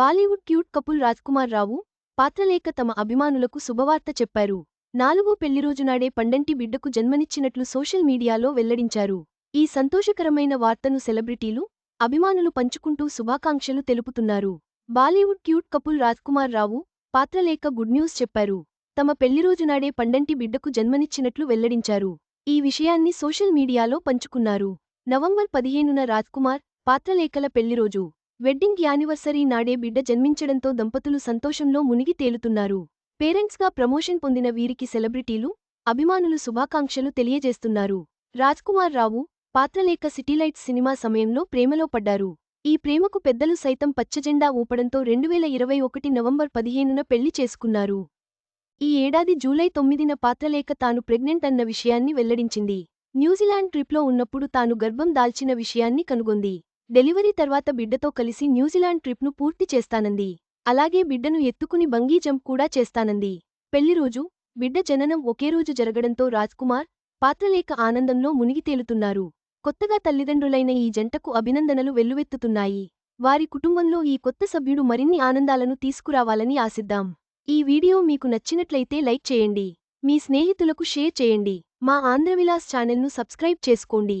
Bollywood cute couple Rajkummar Rao Patralekha తమ అభిమానులకు శుభవార్త చెప్పారు. నాలుగో పెళ్ళిరోజునాడే పండంటి బిడ్డకు జన్మనిచ్చినట్లు సోషల్ మీడియాలో వెల్లడించారు. ఈ సంతోషకరమైన వార్తను సెలబ్రిటీలు అభిమానులు పంచుకుంటూ శుభాకాంక్షలు తెలుపుతున్నారు. Bollywood cute couple Rajkummar Rao Patralekha good news చెప్పారు. తమ పెళ్ళిరోజునాడే పండంటి బిడ్డకు జన్మనిచ్చినట్లు వెల్లడించారు. ఈ విషయాన్ని సోషల్ మీడియాలో పంచుకున్నారు. నవంబర్ పదిహేనున రాజ్కుమార్ పాత్రలేఖల పెళ్ళిరోజు వెడ్డింగ్ యానివర్సరీ నాడే బిడ్డ జన్మించడంతో దంపతులు సంతోషంలో మునిగి తేలుతున్నారు. పేరెంట్స్గా ప్రమోషన్ పొందిన వీరికి సెలబ్రిటీలు అభిమానులు శుభాకాంక్షలు తెలియజేస్తున్నారు. రాజ్కుమార్ రావు పాత్రలేఖ సిటీలైట్స్ సినిమా సమయంలో ప్రేమలో పడ్డారు. ఈ ప్రేమకు పెద్దలు సైతం పచ్చజెండా ఊపడంతో రెండువేల ఇరవై ఒకటి నవంబర్ పదిహేనున పెళ్ళి చేసుకున్నారు. ఈ ఏడాది జూలై తొమ్మిదిన పాత్రలేఖ తాను ప్రెగ్నెంట్ అన్న విషయాన్ని వెల్లడించింది. న్యూజిలాండ్ ట్రిప్లో ఉన్నప్పుడు తాను గర్భం దాల్చిన విషయాన్ని కనుగొంది. డెలివరీ తర్వాత బిడ్డతో కలిసి న్యూజిలాండ్ ట్రిప్ను పూర్తి చేస్తానంది. అలాగే బిడ్డను ఎత్తుకుని బంగీ జంప్ కూడా చేస్తానంది. పెళ్ళిరోజు బిడ్డ జననం ఒకే రోజు జరగడంతో రాజ్కుమార్ పాత్రలేఖ ఆనందంలో మునిగి తేలుతున్నారు. కొత్తగా తల్లిదండ్రులైన ఈ జంటకు అభినందనలు వెల్లువెత్తుతున్నాయి. వారి కుటుంబంలో ఈ కొత్త సభ్యుడు మరిన్ని ఆనందాలను తీసుకురావాలని ఆశిద్దాం. ఈ వీడియో మీకు నచ్చినట్లయితే లైక్ చేయండి. మీ స్నేహితులకు షేర్ చేయండి. మా ఆంధ్రవిలాస్ ఛానల్ను సబ్స్క్రైబ్ చేసుకోండి.